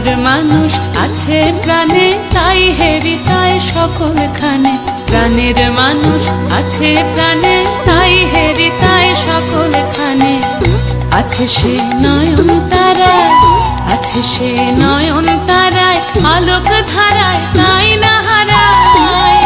মনের মানুষ আছে প্রাণে, তাই হেরি তাই সকল খানে প্রাণের মানুষ আছে প্রাণে, তাই হেরি তাই সকল খানে আছে সে নয়ন তারায়, আছে সে নয়ন তারায়, আলোক ধারায়, তাই না হারায়।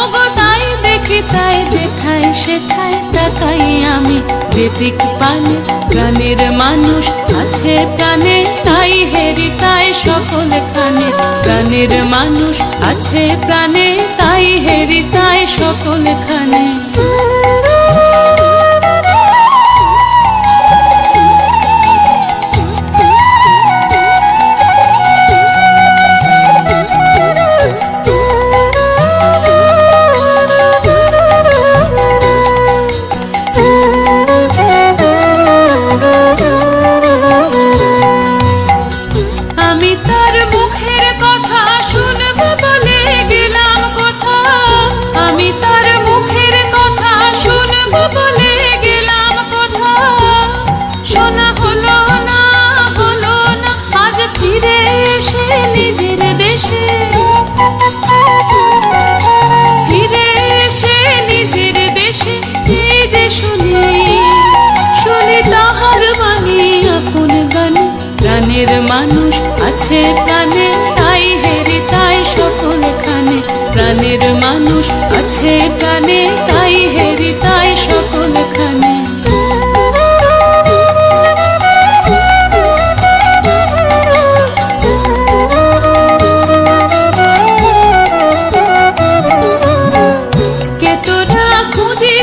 ওগো, তাই দেখি, তাই যেখায় সেখায় তাকাই আমি। যেদিক পানে প্রাণের মানুষ আছে প্রাণে, তাই হেরি, তাই সকলখানে প্রাণের মানুষ আছে প্রাণে, তাই হেরি, তাই সকলখানে নিজের দেশে ফিরে দেশে শুনি মানুষ আছে প্রাণে, তাই হেরি, তাই সকলখানে প্রাণের মানুষ আছে প্রাণে, তাই হেরি, তাই সকলখানে কে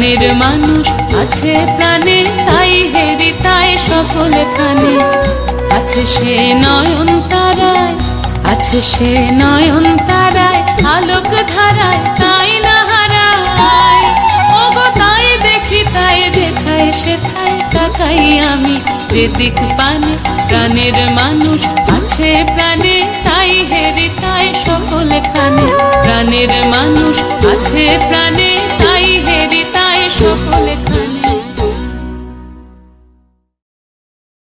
প্রাণের মানুষ আছে প্রাণে, তাই হেরি, তাই সকল খানে। আছে সে নয়ন তারায়, আছে সে নয়ন তারায়, আলোক ধারায়, তাই না হারায়। তাই দেখি, তাই যেথায়, সেথায় তাকাই আমি। যেদিক পানে প্রাণের মানুষ আছে প্রাণে, তাই হেরি, তাই সকল খানে। প্রাণের মানুষ আছে প্রাণে সকল খান